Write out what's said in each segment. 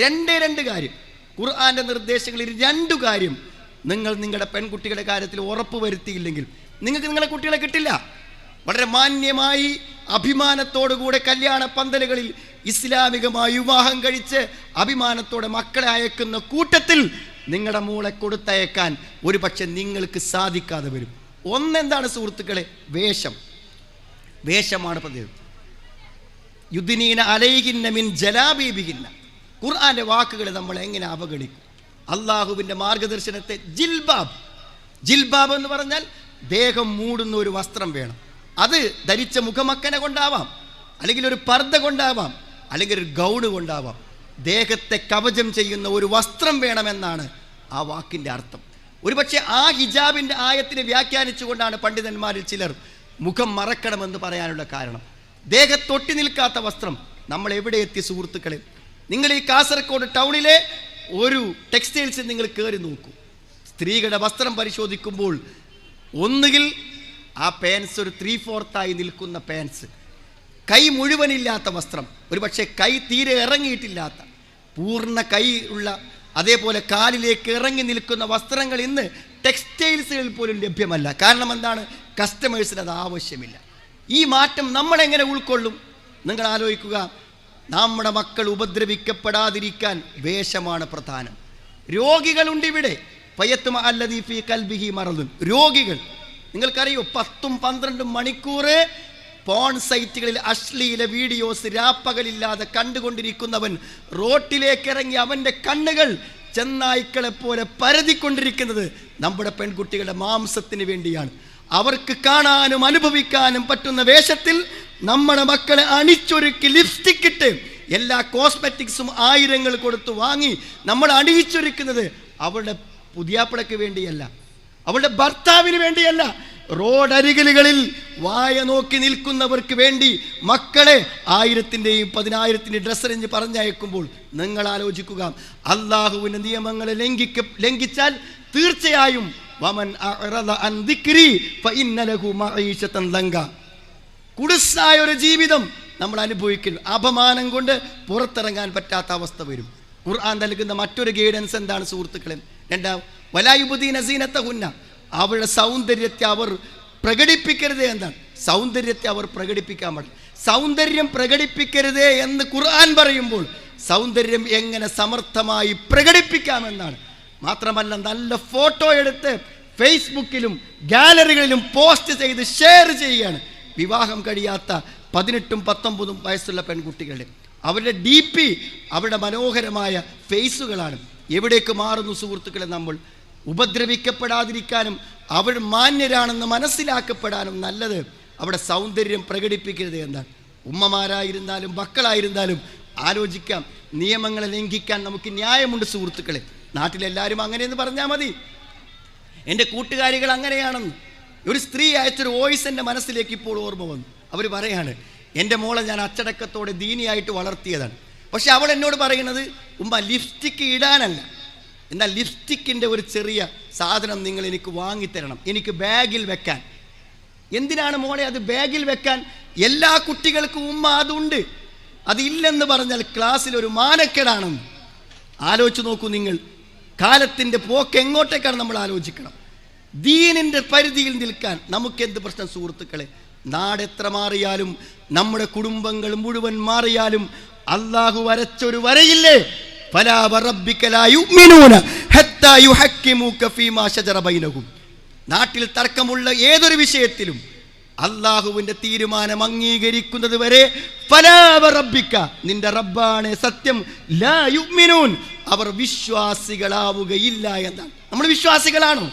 രണ്ടേ രണ്ട് കാര്യം. ഖുർആന്റെ നിർദ്ദേശങ്ങളിൽ രണ്ടു കാര്യം നിങ്ങൾ നിങ്ങളുടെ പെൺകുട്ടികളുടെ കാര്യത്തിൽ ഉറപ്പ് വരുത്തിയില്ലെങ്കിൽ നിങ്ങൾക്ക് നിങ്ങളെ കുട്ടികളെ കിട്ടില്ല. വളരെ മാന്യമായി അഭിമാനത്തോടുകൂടെ കല്യാണ പന്തലുകളിൽ ഇസ്ലാമികമായി വിവാഹം കഴിച്ച് അഭിമാനത്തോടെ മക്കളെ അയക്കുന്ന കൂട്ടത്തിൽ നിങ്ങളുടെ മൂളെ കൊടുത്തയക്കാൻ ഒരുപക്ഷെ നിങ്ങൾക്ക് സാധിക്കാതെ വരും. ഒന്നെന്താണ് സുഹൃത്തുക്കളെ? വേഷം. വേഷമാണ് പതിവ് യുദ്ധിനീന അലൈഹിന്ന മിൻ ജലാബീബിഹിന്ന. ഖുർആന്റെ വാക്കുകൾ നമ്മൾ എങ്ങനെ അവഗണിക്കും? അള്ളാഹുവിന്റെ മാർഗദർശനത്തെ ജിൽബാബ്. ജിൽബാബ് എന്ന് പറഞ്ഞാൽ ദേഹം മൂടുന്ന ഒരു വസ്ത്രം വേണം. അത് ധരിച്ച മുഖമക്കനെ കൊണ്ടാവാം അല്ലെങ്കിൽ ഒരു പർദ്ദ കൊണ്ടാവാം അല്ലെങ്കിൽ ഒരു ഗൗണ് കൊണ്ടാവാം. ദേഹത്തെ കവചം ചെയ്യുന്ന ഒരു വസ്ത്രം വേണമെന്നാണ് ആ വാക്കിന്റെ അർത്ഥം. ഒരുപക്ഷെ ആ ഹിജാബിന്റെ ആയത്തിനെ വ്യാഖ്യാനിച്ചുകൊണ്ടാണ് പണ്ഡിതന്മാരിൽ ചിലർ മുഖം മറക്കണമെന്ന് പറയാനുള്ള കാരണം. ദേഹത്തൊട്ടി നിൽക്കാത്ത വസ്ത്രം നമ്മൾ എവിടെ എത്തി സുഹൃത്തുക്കളെ? നിങ്ങൾ ഈ കാസർഗോഡ് ടൗണിലെ ഒരു ടെക്സ്റ്റൈൽസ് നിങ്ങൾ കയറി നോക്കൂ. സ്ത്രീകളുടെ വസ്ത്രം പരിശോധിക്കുമ്പോൾ ഒന്നുകിൽ ആ പാൻസ് ഒരു ത്രീ ഫോർത്തായി നിൽക്കുന്ന പാൻസ് കൈ മുഴുവനില്ലാത്ത വസ്ത്രം. ഒരുപക്ഷെ കൈ തീരെ ഇറങ്ങിയിട്ടില്ലാത്ത. പൂർണ കൈ ഉള്ള അതേപോലെ കാലിലേക്ക് ഇറങ്ങി നിൽക്കുന്ന വസ്ത്രങ്ങൾ ഇന്ന് ടെക്സ്റ്റൈൽസുകളിൽ പോലും ലഭ്യമല്ല. കാരണം എന്താണ്? കസ്റ്റമേഴ്സിന് അത് ആവശ്യമില്ല. ഈ മാറ്റം നമ്മളെങ്ങനെ ഉൾക്കൊള്ളും? നിങ്ങൾ ആലോചിക്കുക. നമ്മുടെ മക്കൾ ഉപദ്രവിക്കപ്പെടാതിരിക്കാൻ വേഷമാണ് പ്രധാനം. രോഗികളുണ്ട് ഇവിടെ പയ്യത്തും അല്ലദീഫി കൽബിഹി മറന്നു രോഗികൾ. നിങ്ങൾക്കറിയോ? പത്തും പന്ത്രണ്ടും മണിക്കൂർ പോൺ സൈറ്റുകളിൽ അശ്ലീല വീഡിയോസ് രാപ്പകലില്ലാതെ കണ്ടുകൊണ്ടിരിക്കുന്നവൻ റോട്ടിലേക്ക് ഇറങ്ങി അവന്റെ കണ്ണുകൾ ചെന്നായ്ക്കളെ പോലെ പരതിക്കൊണ്ടിരിക്കുന്നത് നമ്മുടെ പെൺകുട്ടികളുടെ മാംസത്തിന് വേണ്ടിയാണ്. അവർക്ക് കാണാനും അനുഭവിക്കാനും പറ്റുന്ന വേഷത്തിൽ നമ്മുടെ മക്കളെ അണിച്ചൊരുക്കി ലിപ്സ്റ്റിക് ഇട്ട് എല്ലാ കോസ്മെറ്റിക്സും ആയിരങ്ങൾ കൊടുത്ത് വാങ്ങി നമ്മൾ അണിയിച്ചൊരുക്കുന്നത് അവളുടെ പുതിയാപ്പിളയ്ക്ക് വേണ്ടിയല്ല അവളുടെ ഭർത്താവിന് വേണ്ടിയല്ല. റോഡരികിലുകളിൽ വായ നോക്കി നിൽക്കുന്നവർക്ക് വേണ്ടി മക്കളെ ആയിരത്തിന്റെയും പതിനായിരത്തിന്റെയും ഡ്രസ്സ് എറിഞ്ഞ് പറഞ്ഞയക്കുമ്പോൾ നിങ്ങൾ ആലോചിക്കുക അള്ളാഹുവിന്റെ നിയമങ്ങളെ ലംഘിക്ക ലംഘിച്ചാൽ തീർച്ചയായും വമൻ കുടുസായ ഒരു ജീവിതം നമ്മൾ അനുഭവിക്കുന്നു. അപമാനം കൊണ്ട് പുറത്തിറങ്ങാൻ പറ്റാത്ത അവസ്ഥ വരും. ഖുർആൻ നൽകുന്ന മറ്റൊരു ഗൈഡൻസ് എന്താണ് സുഹൃത്തുക്കളെ? രണ്ടാം വലായുബുദ്ദീൻ അസീനത്ത ഹുന്ന അവളുടെ സൗന്ദര്യത്തെ അവർ പ്രകടിപ്പിക്കരുത് എന്താണ് സൗന്ദര്യത്തെ അവർ പ്രകടിപ്പിക്കാൻ പാടില്ല. സൗന്ദര്യം പ്രകടിപ്പിക്കരുത് എന്ന് ഖുർആൻ പറയുമ്പോൾ സൗന്ദര്യം എങ്ങനെ സമർത്ഥമായി പ്രകടിപ്പിക്കാമെന്നാണ് മാത്രമല്ല നല്ല ഫോട്ടോ എടുത്ത് ഫേസ്ബുക്കിലും ഗാലറികളിലും പോസ്റ്റ് ചെയ്ത് ഷെയർ ചെയ്യുകയാണ്. വിവാഹം കഴിയാത്ത പതിനെട്ടും പത്തൊമ്പതും വയസ്സുള്ള പെൺകുട്ടികളുടെ അവരുടെ ഡി പി അവരുടെ മനോഹരമായ ഫേസുകളാണ്. എവിടേക്ക് മാറുന്നു സുഹൃത്തുക്കളെ നമ്മൾ? ഉപദ്രവിക്കപ്പെടാതിരിക്കാനും അവർ മാന്യരാണെന്ന് മനസ്സിലാക്കപ്പെടാനും നല്ലത് അവിടെ സൗന്ദര്യം പ്രകടിപ്പിക്കരുത് എന്നാണ്. ഉമ്മമാരായിരുന്നാലും മക്കളായിരുന്നാലും ആലോചിക്കാം. നിയമങ്ങളെ ലംഘിക്കാൻ നമുക്ക് ന്യായമുണ്ട് സുഹൃത്തുക്കളെ. നാട്ടിലെല്ലാവരും അങ്ങനെയെന്ന് പറഞ്ഞാൽ മതി. എന്റെ കൂട്ടുകാരികൾ അങ്ങനെയാണെന്ന്. ഒരു സ്ത്രീ അയച്ചൊരു വോയിസ് എന്റെ മനസ്സിലേക്ക് ഇപ്പോൾ ഓർമ്മ വന്നു. അവർ പറയാണ് എന്റെ മോളെ ഞാൻ അച്ചടക്കത്തോടെ ദീനിയായിട്ട് വളർത്തിയതാണ്. പക്ഷെ അവൾ എന്നോട് പറയുന്നത് ഉമ്മ ലിപ്സ്റ്റിക്ക് ഇടാനല്ല. എന്നാൽ ലിപ്സ്റ്റിക്കിന്റെ ഒരു ചെറിയ സാധനം നിങ്ങൾ എനിക്ക് വാങ്ങിത്തരണം. എനിക്ക് ബാഗിൽ വെക്കാൻ. എന്തിനാണ് മോളെ അത് ബാഗിൽ വെക്കാൻ? എല്ലാ കുട്ടികൾക്കും ഉമ്മ അതുണ്ട്. അതില്ലെന്ന് പറഞ്ഞാൽ ക്ലാസ്സിൽ ഒരു മാനക്കേടാണെന്ന്. ആലോചിച്ച് നോക്കൂ നിങ്ങൾ. കാലത്തിന്റെ പോക്ക് എങ്ങോട്ടേക്കാണ് നമ്മൾ ആലോചിക്കണം? ദീനിന്റെ പരിധിയിൽ നിൽക്കാൻ നമുക്കെന്ത് പ്രശ്നം സുഹൃത്തുക്കളെ? നാട് എത്ര മാറിയാലും നമ്മുടെ കുടുംബങ്ങൾ മുഴുവൻ മാറിയാലും അള്ളാഹു വരച്ചൊരു വരയില്ലേ? നാട്ടിൽ തർക്കമുള്ള ഏതൊരു വിഷയത്തിലും അള്ളാഹുവിന്റെ തീരുമാനം അംഗീകരിക്കുന്നത് വരെ നിന്റെ റബ്ബാണ് സത്യം ലാ അവർ വിശ്വാസികളാവുകയില്ല എന്നാണ്. നമ്മൾ വിശ്വാസികളാണോ?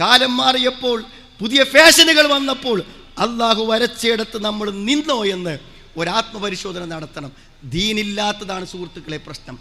കാലം മാറിയപ്പോൾ പുതിയ ഫാഷനുകൾ വന്നപ്പോൾ അള്ളാഹു വരച്ചെടുത്ത് നമ്മൾ നിന്നോ എന്ന് ഒരാത്മപരിശോധന നടത്തണം. ദീനില്ലാത്തതാണ് സുഹൃത്തുക്കളെ പ്രശ്നം.